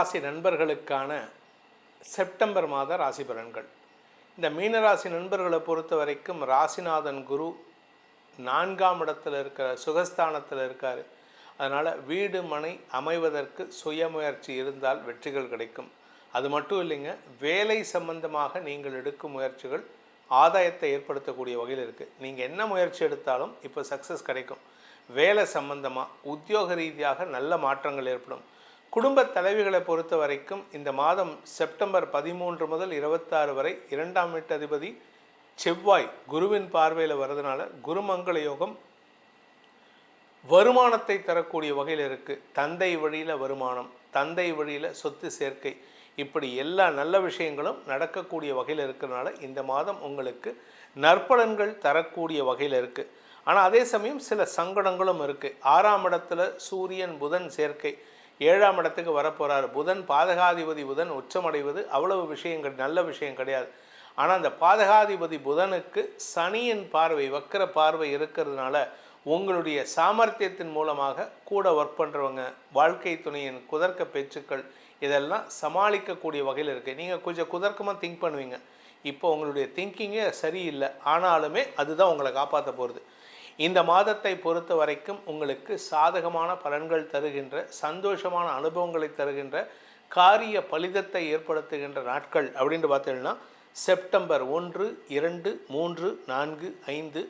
மீனராசி நண்பர்களுக்கான செப்டம்பர் மாத ராசி பலன்கள். இந்த மீனராசி நண்பர்களை பொறுத்த வரைக்கும் ராசிநாதன் குரு நான்காம் இடத்துல இருக்கிற சுகஸ்தானத்தில் இருக்கார். அதனால் வீடு மனை அமைவதற்கு சுயமுயற்சி இருந்தால் வெற்றிகள் கிடைக்கும். அது மட்டும் இல்லைங்க வேலை சம்பந்தமாக நீங்கள் எடுக்கும் முயற்சிகள் ஆதாயத்தை ஏற்படுத்தக்கூடிய வகையில் இருக்குது நீங்கள் என்ன முயற்சி எடுத்தாலும் இப்போ சக்ஸஸ் கிடைக்கும். வேலை சம்பந்தமாக உத்தியோக ரீதியாக நல்ல மாற்றங்கள் ஏற்படும். குடும்ப தலைவிகளை பொறுத்த வரைக்கும் இந்த மாதம் செப்டம்பர் பதிமூன்று முதல் இருபத்தாறு வரை இரண்டாம் வீட்டதிபதி செவ்வாய் குருவின் பார்வையில் வர்றதுனால குருமங்கள யோகம் வருமானத்தை தரக்கூடிய வகையில் இருக்குது தந்தை வழியில் வருமானம் தந்தை வழியில் சொத்து சேர்க்கை இப்படி எல்லா நல்ல விஷயங்களும் நடக்கக்கூடிய வகையில் இருக்கிறனால இந்த மாதம் உங்களுக்கு நற்பலன்கள் தரக்கூடிய வகையில் இருக்குது ஆனால் அதே சமயம் சில சங்கடங்களும் இருக்குது ஆறாம் இடத்துல சூரியன் புதன் சேர்க்கை ஏழாம் இடத்துக்கு வரப்போகிறார் புதன் பாதகாதிபதி புதன் உச்சமடைவது அவ்வளவு விஷயம் நல்ல விஷயம் கிடையாது. ஆனால் அந்த பாதகாதிபதி புதனுக்கு சனியின் பார்வை வக்கர பார்வை இருக்கிறதுனால உங்களுடைய சாமர்த்தியத்தின் மூலமாக கூட ஒர்க் பண்ணுறவங்க வாழ்க்கை துணையின் குதர்க்க பேச்சுக்கள் இதெல்லாம் சமாளிக்கக்கூடிய வகையில் இருக்குது நீங்கள் கொஞ்சம் குதர்க்கமாக திங்க் பண்ணுவீங்க. இப்போ உங்களுடைய திங்கிங்கே சரியில்லை. ஆனாலுமே அதுதான் உங்களை காப்பாற்ற போகிறது இந்த மாதத்தை பொறுத்த வரைக்கும் உங்களுக்கு சாதகமான பலன்கள் தருகின்ற சந்தோஷமான அனுபவங்களை தருகின்ற காரிய பலிதத்தை ஏற்படுத்துகின்ற நாட்கள் அப்படின்ட்டு பார்த்தீங்கன்னா செப்டம்பர் ஒன்று இரண்டு மூன்று நான்கு ஐந்து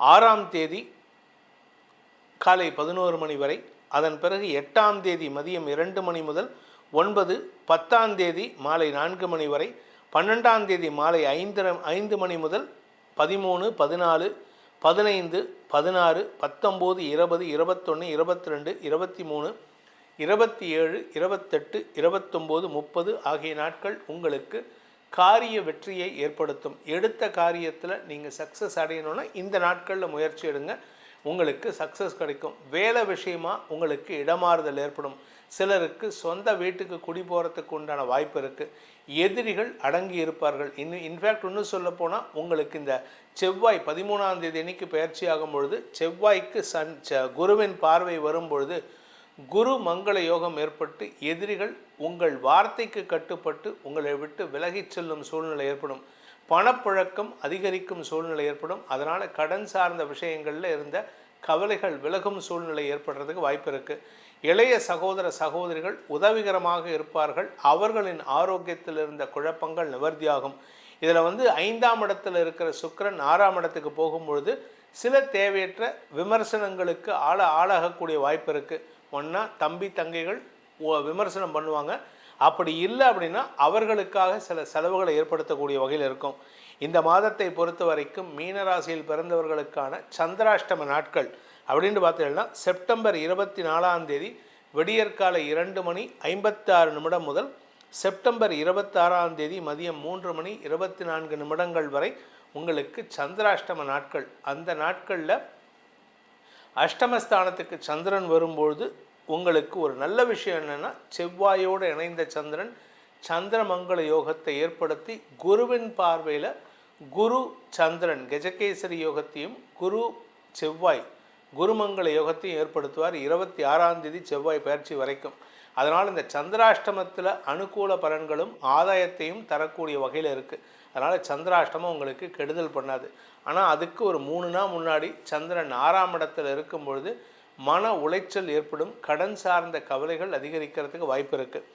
ஆறாம் தேதி காலை பதினோரு மணி வரை அதன் பிறகு எட்டாம் தேதி மதியம் இரண்டு மணி முதல் ஒன்பது பத்தாம் தேதி மாலை நான்கு மணி வரை பன்னெண்டாம் தேதி மாலை ஐந்து ஐந்து மணி முதல் பதிமூணு பதினாலு பதினைந்து பதினாறு பத்தொம்போது இருபது இருபத்தொன்று இருபத்தி ரெண்டு இருபத்தி மூணு இருபத்தி ஏழு இருபத்தெட்டு இருபத்தொம்போது முப்பது ஆகிய நாட்கள் உங்களுக்கு காரிய வெற்றியை ஏற்படுத்தும். எடுத்த காரியத்தில் நீங்கள் சக்ஸஸ் அடையணும்னா இந்த நாட்களில் முயற்சி எடுங்க. உங்களுக்கு சக்ஸஸ் கிடைக்கும். வேலை விஷயமாக உங்களுக்கு இடமாறுதல் ஏற்படும். சிலருக்கு சொந்த வீட்டுக்கு குடி போகிறதுக்கு உண்டான வாய்ப்பு இருக்குது எதிரிகள் அடங்கி இருப்பார்கள். இன்னும் இன்ஃபேக்ட் இன்னும் சொல்ல போனால் உங்களுக்கு இந்த செவ்வாய் பதிமூணாம் தேதி அன்னைக்கு பயிற்சி ஆகும் பொழுது செவ்வாய்க்கு சன் ச- குருவின் பார்வை வரும் பொழுது குரு மங்கள யோகம் ஏற்பட்டு எதிரிகள் உங்கள் வார்த்தைக்கு கட்டுப்பட்டு உங்களை விட்டு விலகிச் செல்லும் சூழ்நிலை ஏற்படும். பணப்புழக்கம் அதிகரிக்கும் சூழ்நிலை ஏற்படும். அதனால் கடன் சார்ந்த விஷயங்களில் இருந்த கவலைகள் விலகும் சூழ்நிலை ஏற்படுறதுக்கு வாய்ப்பு இருக்குது இளைய சகோதர சகோதரிகள் உதவிகரமாக இருப்பார்கள். அவர்களின் ஆரோக்கியத்தில் இருந்த குழப்பங்கள் நிவர்த்தியாகும். இதில் வந்து ஐந்தாம் இடத்தில் இருக்கிற சுக்கிரன் ஆறாம் இடத்துக்கு போகும்பொழுது சில தேவையற்ற விமர்சனங்களுக்கு ஆள ஆளாகக்கூடிய வாய்ப்பு இருக்குது ஒன்றா தம்பி தங்கைகள் விமர்சனம் பண்ணுவாங்க. அப்படி இல்லை அப்படின்னா அவர்களுக்காக சில செலவுகளை ஏற்படுத்தக்கூடிய வகையில் இருக்கும். இந்த மாதத்தை பொறுத்த வரைக்கும் மீனராசியில் பிறந்தவர்களுக்கான சந்திராஷ்டம நாட்கள் அப்படின்னு பார்த்தீங்கன்னா செப்டம்பர் இருபத்தி நாலாம் தேதி விடியற்காலை இரண்டு மணி ஐம்பத்தாறு நிமிடம் முதல் செப்டம்பர் இருபத்தாறாம் தேதி மதியம் மூன்று மணி இருபத்தி நான்கு நிமிடங்கள் வரை உங்களுக்கு சந்திராஷ்டம நாட்கள். அந்த நாட்களில் அஷ்டமஸ்தானத்துக்கு சந்திரன் வரும்பொழுது உங்களுக்கு ஒரு நல்ல விஷயம் என்னென்னா செவ்வாயோடு இணைந்த சந்திரன் சந்திரமங்கல யோகத்தை ஏற்படுத்தி குருவின் பார்வையில் குரு சந்திரன் கஜகேசரி யோகத்தையும் குரு செவ்வாய் குருமங்கள யோகத்தையும் ஏற்படுத்துவார் இருபத்தி ஆறாம் தேதி செவ்வாய் பயிற்சி வரைக்கும். அதனால் இந்த சந்திராஷ்டமத்தில் அனுகூல பலன்களும் ஆதாயத்தையும் தரக்கூடிய வகையில் இருக்குது அதனால் சந்திராஷ்டமம் உங்களுக்கு கெடுதல் பண்ணாது. ஆனால் அதுக்கு ஒரு மூணு நாள் முன்னாடி சந்திரன் ஆறாம் இடத்தில் இருக்கும் பொழுது மன உளைச்சல் ஏற்படும். கடன் சார்ந்த கவலைகள் அதிகரிக்கிறதுக்கு வாய்ப்பு இருக்குது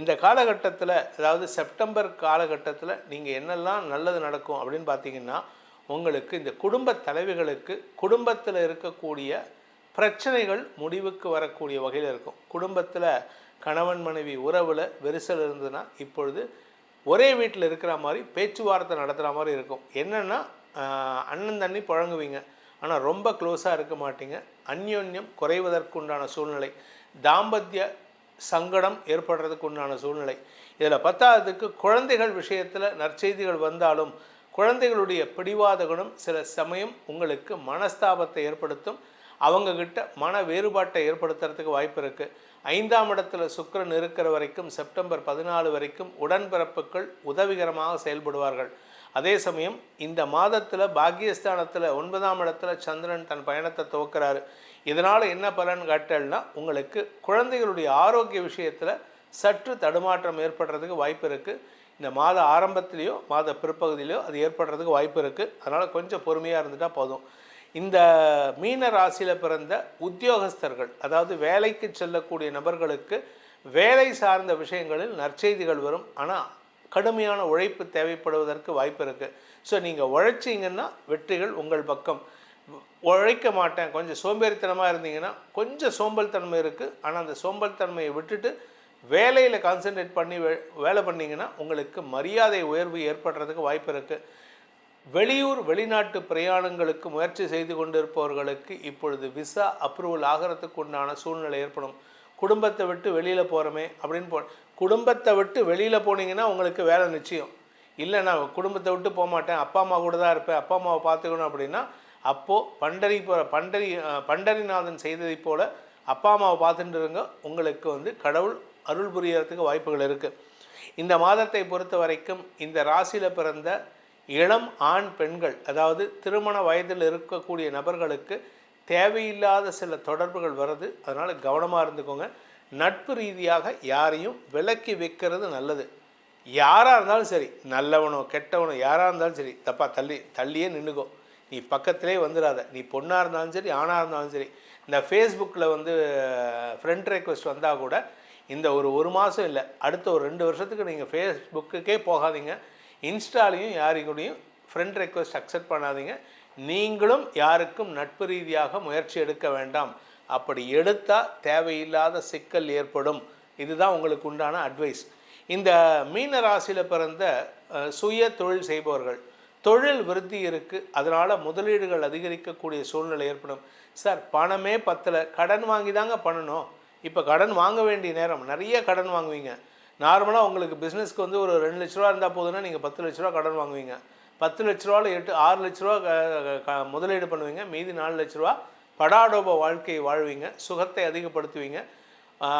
இந்த காலகட்டத்தில் அதாவது செப்டம்பர் காலகட்டத்தில் நீங்கள் என்னெல்லாம் நல்லது நடக்கும் அப்படின்னு பார்த்தீங்கன்னா உங்களுக்கு இந்த குடும்ப தலைவிகளுக்கு குடும்பத்தில் இருக்கக்கூடிய பிரச்சனைகள் முடிவுக்கு வரக்கூடிய வகையில் இருக்கும். குடும்பத்தில் கணவன் மனைவி உறவில் வெரிசல் இருந்ததுன்னா இப்பொழுது ஒரே வீட்டில் இருக்கிற மாதிரி பேச்சுவார்த்தை நடத்துகிற மாதிரி இருக்கும். என்னென்னா அண்ணன் தண்ணி புழங்குவீங்க ஆனால் ரொம்ப க்ளோஸாக இருக்க மாட்டீங்க. அந்யோன்யம் குறைவதற்குண்டான சூழ்நிலை. தாம்பத்திய சங்கடம் ஏற்படுறதுக்கு உண்டான சூழ்நிலை. இதில் பத்தாவதுக்கு குழந்தைகள் விஷயத்தில் நற்செய்திகள் வந்தாலும் குழந்தைகளுடைய பிடிவாத குணம் சில சமயம் உங்களுக்கு மனஸ்தாபத்தை ஏற்படுத்தும். அவங்கக்கிட்ட மன வேறுபாட்டை ஏற்படுத்துறதுக்கு வாய்ப்பு இருக்குது ஐந்தாம் இடத்துல சுக்கிரன் இருக்கிற வரைக்கும் செப்டம்பர் பதினாலு வரைக்கும் உடன்பிறப்புகள் உதவிகரமாக செயல்படுவார்கள். அதே சமயம் இந்த மாதத்தில் பாக்கியஸ்தானத்தில் ஒன்பதாம் இடத்துல சந்திரன் தன் பயணத்தை துவக்கிறாரு. இதனால் என்ன பலன் கட்டல்னா உங்களுக்கு குழந்தைகளுடைய ஆரோக்கிய விஷயத்தில் சற்று தடுமாற்றம் ஏற்படுறதுக்கு வாய்ப்பு இருக்குது இந்த மாத ஆரம்பத்திலேயோ மாத பிற்பகுதியிலையோ அது ஏற்படுறதுக்கு வாய்ப்பு இருக்குது அதனால் கொஞ்சம் பொறுமையாக இருந்துட்டால் போதும். இந்த மீன ராசியில் பிறந்த உத்தியோகஸ்தர்கள் அதாவது வேலைக்கு செல்லக்கூடிய நபர்களுக்கு வேலை சார்ந்த விஷயங்களில் நற்செய்திகள் வரும். ஆனால் கடுமையான உழைப்பு தேவைப்படுவதற்கு வாய்ப்பு இருக்குது ஸோ நீங்கள் உழைச்சிங்கன்னா வெற்றிகள் உங்கள் பக்கம். உழைக்க மாட்டேன். கொஞ்சம் சோம்பேறித்தனமாக இருந்தீங்கன்னா கொஞ்சம் சோம்பல்தன்மை இருக்குது ஆனால் அந்த சோம்பல்தன்மையை விட்டுட்டு வேலையில் கான்சென்ட்ரேட் பண்ணி வே வேலை பண்ணிங்கன்னா உங்களுக்கு மரியாதை உயர்வு ஏற்படுறதுக்கு வாய்ப்பு இருக்குது வெளியூர் வெளிநாட்டு பிரயாணங்களுக்கு முயற்சி செய்து கொண்டிருப்பவர்களுக்கு இப்பொழுது விசா அப்ரூவல் ஆகிறதுக்கு உண்டான சூழ்நிலை ஏற்படும். குடும்பத்தை விட்டு வெளியில் போகிறோமே அப்படின்னு போ குடும்பத்தை விட்டு வெளியில் போனீங்கன்னா உங்களுக்கு வேலை நிச்சயம். இல்லை நான் குடும்பத்தை விட்டு போக மாட்டேன் அப்பா அம்மா கூட தான் இருப்பேன். அப்பா அம்மாவை பார்த்துக்கணும் அப்படின்னா அப்போது பண்டரி பண்டரி பண்டரிநாதன் செய்ததைப் போல் அப்பா அம்மாவை பார்த்துட்டு இருங்க. உங்களுக்கு வந்து கடவுள் அருள் புரியறதுக்கு வாய்ப்புகள் இருக்குது இந்த மாதத்தை பொறுத்த வரைக்கும் இந்த ராசியில் பிறந்த இளம் ஆண் பெண்கள் அதாவது திருமண வயதில் இருக்கக்கூடிய நபர்களுக்கு தேவையில்லாத சில தொடர்புகள் வருது அதனால் கவனமாக இருந்துக்கோங்க. நட்பு ரீதியாக யாரையும் விலக்கி வைக்கிறது நல்லது. யாராக இருந்தாலும் சரி நல்லவனோ கெட்டவனோ யாராக இருந்தாலும் சரி தப்பா தள்ளி தள்ளியே நின்றுக்கோ நீ பக்கத்திலே வந்துடாத நீ பொண்ணாக இருந்தாலும் சரி ஆணாக இருந்தாலும் சரி. இந்த ஃபேஸ்புக்கில் வந்து ஃப்ரெண்ட் ரெக்வஸ்ட் வந்தால் கூட இந்த ஒரு ஒரு மாதம் இல்லை. அடுத்த ஒரு ரெண்டு வருஷத்துக்கு நீங்கள் ஃபேஸ்புக்குக்கே போகாதீங்க. இன்ஸ்டாலையும் யாருக்கூடையும் ஃப்ரெண்ட் ரெக்வஸ்ட் அக்செப்ட் பண்ணாதீங்க. நீங்களும் யாருக்கும் நட்பு ரீதியாக முயற்சி எடுக்க வேண்டாம். அப்படி எடுத்தால் தேவையில்லாத சிக்கல் ஏற்படும். இதுதான் உங்களுக்கு உண்டான அட்வைஸ் இந்த மீன ராசியில் பிறந்த சுய தொழில் செய்பவர்கள் தொழில் விருத்தி இருக்குது அதனால் முதலீடுகள் அதிகரிக்கக்கூடிய சூழ்நிலை ஏற்படும். சார் பணமே பத்தலை. கடன் வாங்கி தாங்க பண்ணணும். இப்போ கடன் வாங்க வேண்டிய நேரம். நிறைய கடன் வாங்குவீங்க. நார்மலாக உங்களுக்கு பிஸ்னஸ்க்கு வந்து ஒரு ரெண்டு லட்ச ரூபா இருந்தால் போதுன்னா நீங்கள் பத்து லட்ச ரூபா கடன் வாங்குவீங்க. பத்து லட்ச ரூபாவில் எட்டு ஆறு லட்ச ரூபா க- முதலீடு பண்ணுவீங்க. மீதி நாலு லட்ச ரூபா படாடோப வாழ்க்கையை வாழ்வீங்க. சுகத்தை அதிகப்படுத்துவீங்க.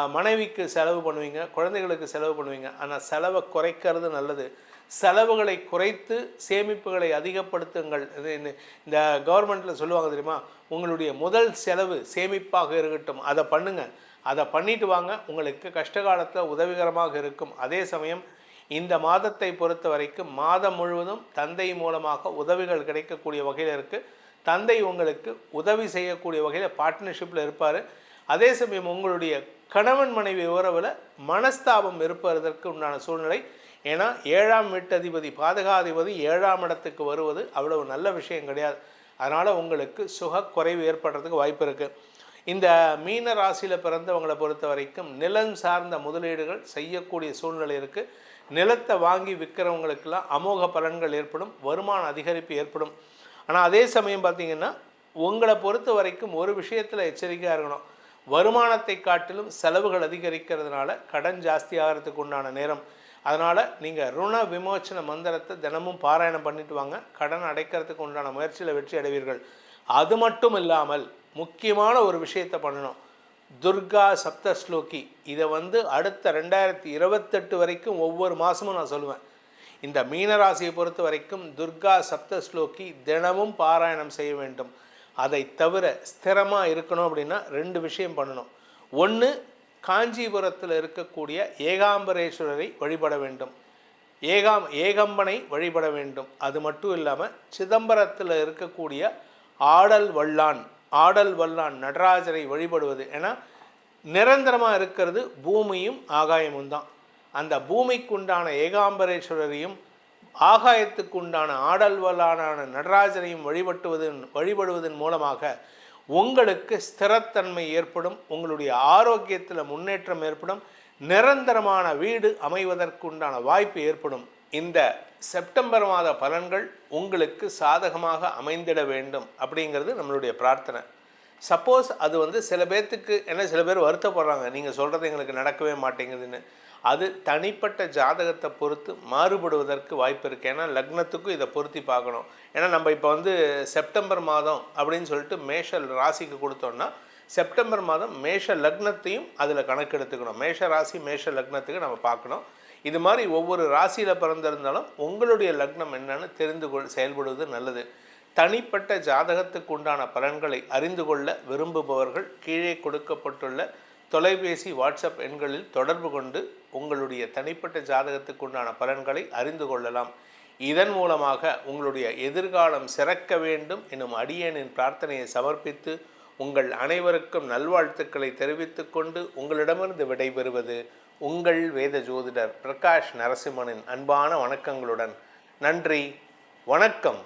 மனைவிக்கு செலவு பண்ணுவீங்க. குழந்தைகளுக்கு செலவு பண்ணுவீங்க. ஆனால் செலவை குறைக்கிறது நல்லது. செலவுகளை குறைத்து சேமிப்புகளை அதிகப்படுத்துங்கள். இது இந்த- இந்த கவர்மெண்ட்டில் சொல்லுவாங்க தெரியுமா? உங்களுடைய முதல் செலவு சேமிப்பாக இருக்கட்டும். அதை பண்ணுங்கள் அதை பண்ணிட்டு வாங்க. உங்களுக்கு கஷ்ட காலத்தில் உதவிகரமாக இருக்கும். அதே சமயம் இந்த மாதத்தை பொறுத்த வரைக்கும் மாதம் முழுவதும் தந்தை மூலமாக உதவிகள் கிடைக்கக்கூடிய வகையில் இருக்குது தந்தை உங்களுக்கு உதவி செய்யக்கூடிய வகையில் பார்ட்னர்ஷிப்பில் இருப்பார். அதே சமயம் உங்களுடைய கணவன் மனைவி உறவில் மனஸ்தாபம் இருப்பதற்கு உண்டான சூழ்நிலை ஏன்னா ஏழாம் வீட்டதிபதி பாதகாதிபதி ஏழாம் இடத்துக்கு வருவது அவ்வளவு நல்ல விஷயம் கிடையாது. அதனால் உங்களுக்கு சுகக்குறைவு ஏற்படுறதுக்கு வாய்ப்பு இருக்குது இந்த மீன ராசியில் பிறந்தவங்களை பொறுத்த வரைக்கும் நிலம் சார்ந்த முதலீடுகள் செய்யக்கூடிய சூழ்நிலை இருக்குது நிலத்தை வாங்கி விற்கிறவங்களுக்கெல்லாம் அமோக பலன்கள் ஏற்படும் வருமான அதிகரிப்பு ஏற்படும். ஆனால் அதே சமயம் பார்த்தீங்கன்னா உங்களை பொறுத்த வரைக்கும் ஒரு விஷயத்தில் எச்சரிக்கையாக இருக்கணும். வருமானத்தை காட்டிலும் செலவுகள் அதிகரிக்கிறதுனால கடன் ஜாஸ்தி ஆகிறதுக்கு உண்டான நேரம். அதனால் நீங்கள் ருண விமோச்சன மந்திரத்தை தினமும் பாராயணம் பண்ணிட்டு வாங்க. கடன் அடைக்கிறதுக்கு உண்டான முயற்சியில் வெற்றி அடைவீர்கள். அது மட்டும் இல்லாமல் முக்கியமான ஒரு விஷயத்தை பண்ணணும். துர்கா சப்தஸ்லோகி. இதை வந்து அடுத்த ரெண்டாயிரத்தி இருபத்தெட்டு வரைக்கும் ஒவ்வொரு மாதமும் நான் சொல்லுவேன். இந்த மீனராசியை பொறுத்த வரைக்கும் துர்கா சப்தஸ்லோகி தினமும் பாராயணம் செய்ய வேண்டும். அதை தவிர ஸ்திரமாக இருக்கணும் அப்படின்னா ரெண்டு விஷயம் பண்ணணும். ஒன்று காஞ்சிபுரத்தில் இருக்கக்கூடிய ஏகாம்பரேஸ்வரரை வழிபட வேண்டும். ஏகாம் ஏகம்பனை வழிபட வேண்டும். அது மட்டும் இல்லாமல் சிதம்பரத்தில் இருக்கக்கூடிய ஆடல் வல்லான் ஆடல் வல்லான் நடராஜரை வழிபடுவது. ஏன்னா நிரந்தரமாக இருக்கிறது பூமியும் ஆகாயமும் தான். அந்த பூமிக்குண்டான ஏகாம்பரேஸ்வரரையும் ஆகாயத்துக்குண்டான ஆடல் வல்லானான நடராஜரையும் வழிபட்டுவதன் வழிபடுவதன் மூலமாக உங்களுக்கு ஸ்திரத்தன்மை ஏற்படும் உங்களுடைய ஆரோக்கியத்தில் முன்னேற்றம் ஏற்படும் நிரந்தரமான வீடு அமைவதற்குண்டான வாய்ப்பு ஏற்படும். இந்த செப்டம்பர் மாத பலன்கள் உங்களுக்கு சாதகமாக அமைந்திட வேண்டும் அப்படிங்கிறது நம்மளுடைய பிரார்த்தனை. சப்போஸ் அது வந்து சில பேர்த்துக்கு என்ன சில பேர் வருத்தப்படுறாங்க நீங்கள் சொல்கிறது எங்களுக்கு நடக்கவே மாட்டேங்குதுன்னு. அது தனிப்பட்ட ஜாதகத்தை பொறுத்து மாறுபடுவதற்கு வாய்ப்பு இருக்குது ஏன்னா லக்னத்துக்கும் இதை பொருத்தி பார்க்கணும். ஏன்னா நம்ம இப்போ வந்து செப்டம்பர் மாதம் அப்படின்னு சொல்லிட்டு மேஷ ராசிக்கு கொடுத்தோம்னா செப்டம்பர் மாதம் மேஷ லக்னத்தையும் அதில் கணக்கெடுத்துக்கணும் மேஷ ராசி மேஷ லக்னத்துக்கு நம்ம பார்க்கணும். இது மாதிரி ஒவ்வொரு ராசியில் பிறந்திருந்தாலும் உங்களுடைய லக்னம் என்னன்னு தெரிந்து கொள் செயல்படுவது நல்லது. தனிப்பட்ட ஜாதகத்துக்கு உண்டான பலன்களை அறிந்து கொள்ள விரும்புபவர்கள் கீழே கொடுக்கப்பட்டுள்ள தொலைபேசி வாட்ஸ்அப் எண்களில் தொடர்பு கொண்டு உங்களுடைய தனிப்பட்ட ஜாதகத்துக்கு உண்டான பலன்களை அறிந்து கொள்ளலாம். இதன் மூலமாக உங்களுடைய எதிர்காலம் சிறக்க வேண்டும் எனும் அடியேனின் பிரார்த்தனையை சமர்ப்பித்து உங்கள் அனைவருக்கும் நல்வாழ்த்துக்களை தெரிவித்துக் கொண்டு உங்களிடமிருந்து விடைபெறுவது உங்கள் வேத ஜோதிடர் பிரகாஷ் நரசிம்மனின் அன்பான வணக்கங்களுடன். நன்றி. வணக்கம்.